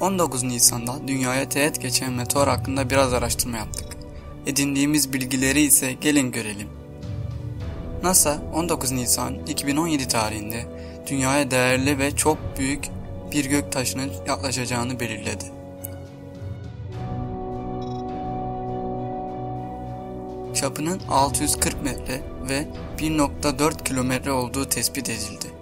19 Nisan'da dünyaya teğet geçen meteor hakkında biraz araştırma yaptık. Edindiğimiz bilgileri ise gelin görelim. NASA 19 Nisan 2017 tarihinde dünyaya değerli ve çok büyük bir gök taşının yaklaşacağını belirledi. Çapının 640 metre ve 1.4 kilometre olduğu tespit edildi.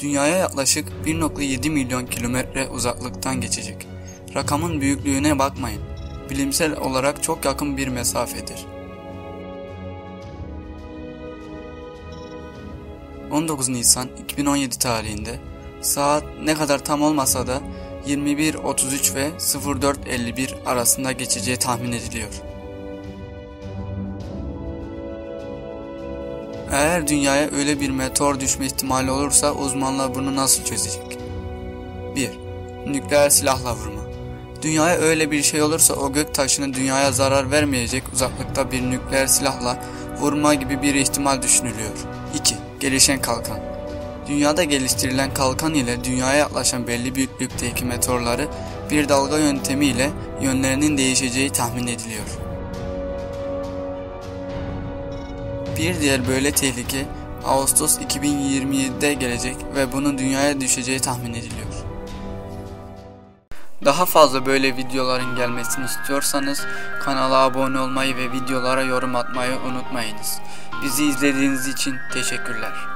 Dünyaya yaklaşık 1.7 milyon kilometre uzaklıktan geçecek. Rakamın büyüklüğüne bakmayın. Bilimsel olarak çok yakın bir mesafedir. 19 Nisan 2017 tarihinde saat ne kadar tam olmasa da 21.33 ve 04.51 arasında geçeceği tahmin ediliyor. Eğer dünyaya öyle bir meteor düşme ihtimali olursa uzmanlar bunu nasıl çözecek? 1. Nükleer silahla vurma. Dünyaya öyle bir şey olursa o gök taşını dünyaya zarar vermeyecek uzaklıkta bir nükleer silahla vurma gibi bir ihtimal düşünülüyor. 2. Gelişen kalkan. Dünyada geliştirilen kalkan ile dünyaya yaklaşan belli büyüklükteki meteorları bir dalga yöntemiyle yönlerinin değişeceği tahmin ediliyor. Bir diğer böyle tehlike Ağustos 2027'de gelecek ve bunun dünyaya düşeceği tahmin ediliyor. Daha fazla böyle videoların gelmesini istiyorsanız kanala abone olmayı ve videolara yorum atmayı unutmayınız. Bizi izlediğiniz için teşekkürler.